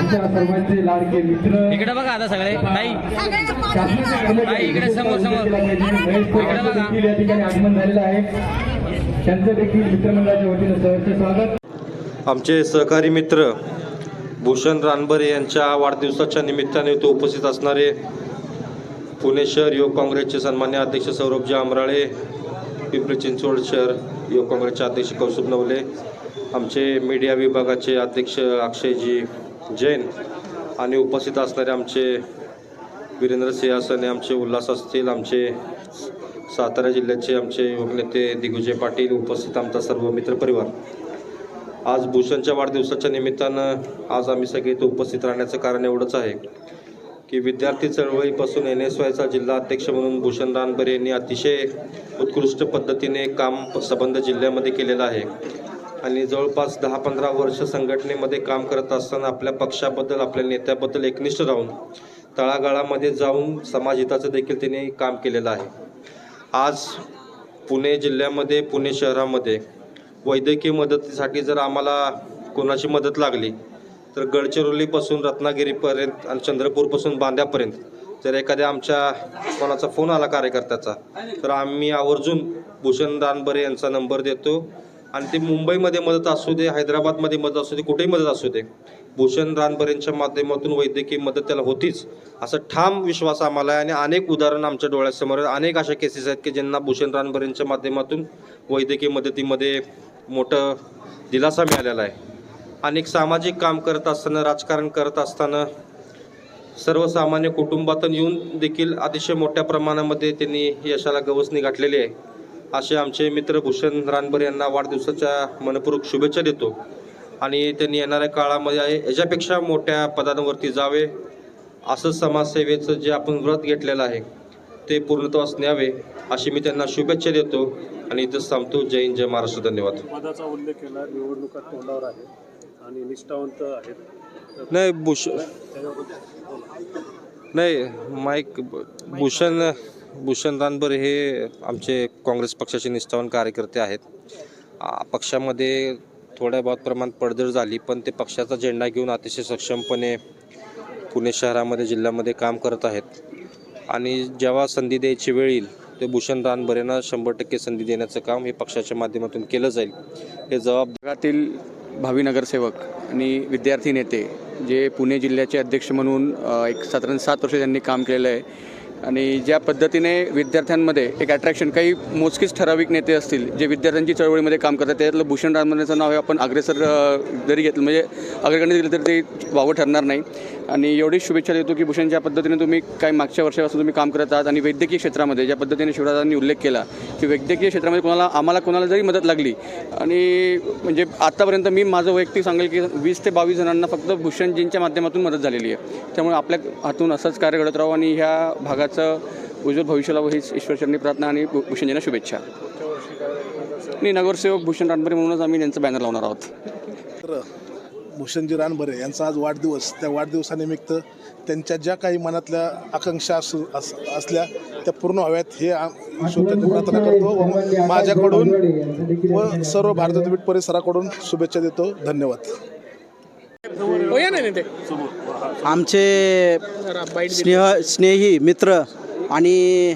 आमच्या सर्वांचे लाडके मित्र. इकडे बघा आता सगळे. ताई ताई, इकडे समोर, समोर. इकडे बघा. देखील या ठिकाणी आगमन झालेलं आहे. त्यांचं देखील मित्रमंडळाच्या वतीनं सहर्ष स्वागत. आमचे सहकारी मित्र भूषण रानबरे यांच्या वाढदिवसाच्या निमित्ताने तो उपस्थित असणारे पुणे शहर युवक काँग्रेसचे सन्मान्य अध्यक्ष सौरभजी आमराळे पिंपरी चिंचवड शहर युवक काँग्रेसचे अध्यक्ष कौस्तुभ नवले आमचे मीडिया विभागाचे अध्यक्ष अक्षयजी जैन आणि उपस्थित असणारे आमचे वीरेंद्र सिंहासने आमचे उल्हास असतील आमचे सातारा जिल्ह्याचे आमचे नेते दिग्विजय पाटील उपस्थित आमचा सर्व मित्रपरिवार आज भूषणच्या वाढदिवसाच्या निमित्तानं आज आम्ही सगळे इथं उपस्थित राहण्याचं कारण एवढंच आहे की विद्यार्थी चळवळीपासून एन एस वायचा जिल्हा अध्यक्ष म्हणून भूषण रानबरे यांनी अतिशय उत्कृष्ट पद्धतीने काम संबंध जिल्ह्यामध्ये केलेलं आहे. आणि जवळपास दहा पंधरा वर्ष संघटनेमध्ये काम करत असताना आपल्या पक्षाबद्दल आपल्या नेत्याबद्दल एकनिष्ठ राहून तळागाळामध्ये जाऊन समाजहिताचं देखील त्यांनी काम केलेलं आहे. आज पुणे जिल्ह्यामध्ये पुणे शहरामध्ये वैद्यकीय मदतीसाठी जर आम्हाला कोणाची मदत लागली तर गडचिरोलीपासून रत्नागिरीपर्यंत आणि चंद्रपूरपासून बांद्यापर्यंत जर एखाद्या आमच्या कोणाचा फोन आला कार्यकर्त्याचा तर आम्ही आवर्जून भूषण दानबरे यांचा नंबर देतो. आणि ते मुंबईमध्ये मदत असू दे हैदराबादमध्ये मदत असू दे कुठेही मदत असू दे भूषण रानबरेंच्या माध्यमातून वैद्यकीय मदत त्याला होतीच. असं ठाम विश्वास आम्हाला आहे आणि अनेक उदाहरणं आमच्या डोळ्यासमोर अनेक अशा केसेस आहेत की ज्यांना भूषण रानबरेंच्या माध्यमातून वैद्यकीय मदतीमध्ये मोठं दिलासा मिळालेला आहे. अनेक सामाजिक काम करत असताना राजकारण करत असताना सर्वसामान्य कुटुंबातून येऊन देखील अतिशय मोठ्या प्रमाणामध्ये त्यांनी यशाला गवसणी गाठलेली आहे. असे आमचे मित्र भूषण रानबरे यांना वाढदिवसाच्या मनपूर्वक शुभेच्छा देतो. आणि त्यांनी येणाऱ्या काळामध्ये याच्यापेक्षा मोठ्या पदांवरती जावे. असं समाजसेवेचं जे आपण व्रत घेतलेलं आहे ते पूर्णत्वास न्यावे अशी मी त्यांना शुभेच्छा देतो. आणि इथंच थांबतो जय हिंद जय महाराष्ट्र. धन्यवाद. पदाचा उल्लेख केला निवडणुका तोंडावर आहे आणि निष्ठावंत आहेत. नाही भूष नाही माईक भूषण भूषण रानभर हे आमचे काँग्रेस पक्षाचे निष्ठावान कार्यकर्ते आहेत. आ, पक्षामध्ये थोड्या बहुत प्रमाणात पडझड झाली पण ते पक्षाचा झेंडा घेऊन अतिशय सक्षमपणे पुणे शहरामध्ये जिल्ह्यामध्ये काम करत आहेत. आणि जेव्हा संधी द्यायची वेळ येईल ते भूषण रानभरेंना शंभर टक्के संधी देण्याचं काम हे पक्षाच्या माध्यमातून केलं जाईल. हे जबाबदार भावी नगरसेवक आणि विद्यार्थी नेते जे पुणे जिल्ह्याचे अध्यक्ष म्हणून एक साधारण सात वर्ष त्यांनी काम केलेलं आहे आणि ज्या पद्धतीने विद्यार्थ्यांमध्ये एक अट्रॅक्शन काही मोजकीच ठराविक नेते असतील जे विद्यार्थ्यांची चळवळीमध्ये काम करतात त्यातलं भूषण रानमनेचं नाव हे आपण अग्रेसर जरी घेतलं म्हणजे अग्रगण्य दिलं तर ते वावं ठरणार नाही. आणि एवढीच शुभेच्छा देतो की भूषण ज्या पद्धतीने तुम्ही काही मागच्या वर्षापासून तुम्ही काम करत आहात आणि वैद्यकीय क्षेत्रामध्ये ज्या पद्धतीने शिवराजांनी उल्लेख केला की वैद्यकीय क्षेत्रामध्ये कोणाला आम्हाला कोणाला जरी मदत लागली आणि म्हणजे आत्तापर्यंत मी माझं वैयक्तिक सांगेल की वीस ते बावीस जणांना फक्त भूषणजींच्या माध्यमातून मदत झालेली आहे. त्यामुळे आपल्या हातून असंच कार्य घडत राहू आणि ह्या भागाचं उज्ज्वल भविष्याला हीच ईश्वरचरणी प्रार्थना आणि भू- भूषणजींना शुभेच्छा. आणि नगरसेवक भूषण रानबरे म्हणूनच आम्ही त्यांचं बॅनर लावणार आहोत. भूषणजी रानबरे यांचा आज वाढदिवस त्या वाढदिवसानिमित्त त्यांच्या ज्या काही मनातल्या आकांक्षा असू अस असल्या त्या पूर्ण व्हाव्यात हे ईश्वराची प्रार्थना करतो व माझ्याकडून व सर्व भारतपीठ परिसराकडून शुभेच्छा देतो. धन्यवाद. आमचे स्नेह स्नेही मित्र आणि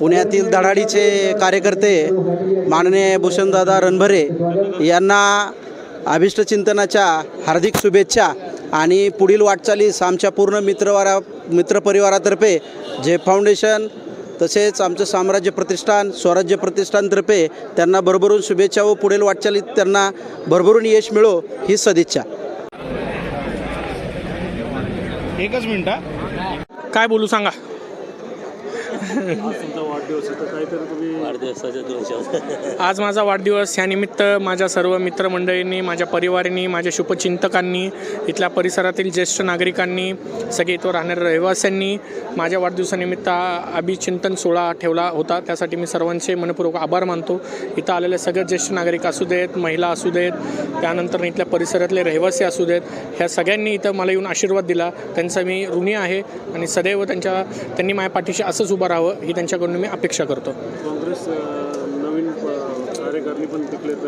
पुण्यातील धडाडीचे कार्यकर्ते माननीय भूषणदादा रणभरे यांना अभिष्टचिंतनाच्या हार्दिक शुभेच्छा आणि पुढील वाटचालीस आमच्या पूर्ण मित्रवारा मित्रपरिवारातर्फे जे फाउंडेशन तसेच आमचं साम्राज्य प्रतिष्ठान स्वराज्य प्रतिष्ठानतर्फे त्यांना भरभरून शुभेच्छा व पुढील वाटचालीत त्यांना भरभरून यश मिळो ही सदिच्छा. एकच मिनटा. काय बोलू सांगा? आज तुमचा वाढदिवस आहे तर काहीतरी तुम्ही आज माझा वाढदिवस ह्यानिमित्त माझ्या सर्व मित्रमंडळींनी माझ्या परिवारांनी माझ्या शुभचिंतकांनी इथल्या परिसरातील ज्येष्ठ नागरिकांनी सगळे इथं राहणाऱ्या रहिवाशांनी माझ्या वाढदिवसानिमित्त अभिचिंतन सोहळा ठेवला होता. त्यासाठी मी सर्वांचे मनपूर्वक आभार मानतो. इथं आलेले सगळे ज्येष्ठ नागरिक असू देत महिला असू देत त्यानंतर इथल्या परिसरातले रहिवासी असू देत ह्या सगळ्यांनी इथं मला येऊन आशीर्वाद दिला. त्यांचा मी ऋणी आहे आणि सदैव त्यांच्या त्यांनी माझ्या पाठीशी असंच उभं राहावं ही त्यांच्याकडून मी अपेक्षा करतो. काँग्रेस नवीन कार्यकारिणी पण डिक्लेअर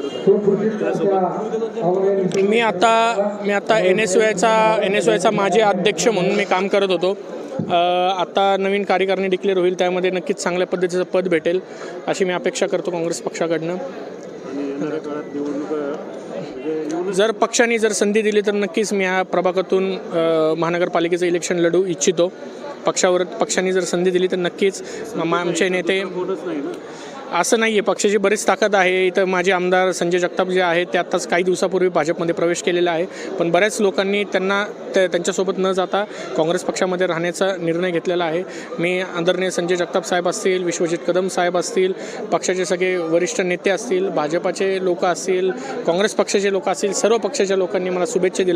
मी आता मी आता एन एस वायचा एन एस वायचा माझे अध्यक्ष म्हणून मी काम करत होतो. आता नवीन कार्यकारिणी डिक्लेअर होईल त्यामध्ये नक्कीच चांगल्या पद्धतीचं पद भेटेल अशी मी अपेक्षा करतो काँग्रेस पक्षाकडनं. जर पक्षाने जर संधी दिली तर नक्कीच मी ह्या प्रभागातून महानगरपालिकेचं इलेक्शन लढू इच्छितो. पक्षावर पक्षाने जर संधी दिली तर नक्कीच आमचे नेते नाही असं नाही आहे पक्षाची बरीच ताकद आहे. इथं माझे आमदार संजय जगताप जे आहेत ते आत्ताच काही दिवसापूर्वी भाजपमध्ये प्रवेश केलेला आहे. पण बऱ्याच लोकांनी त्यांना त्या- त्यांच्यासोबत न जाता काँग्रेस पक्षामध्ये राहण्याचा निर्णय घेतलेला आहे. मी आदरणीय संजय जगताप साहेब असतील विश्वजित कदम साहेब असतील पक्षाचे सगळे वरिष्ठ नेते असतील भाजपाचे लोक असतील काँग्रेस पक्षाचे लोक असतील सर्व पक्षाच्या लोकांनी मला शुभेच्छा दिल्या.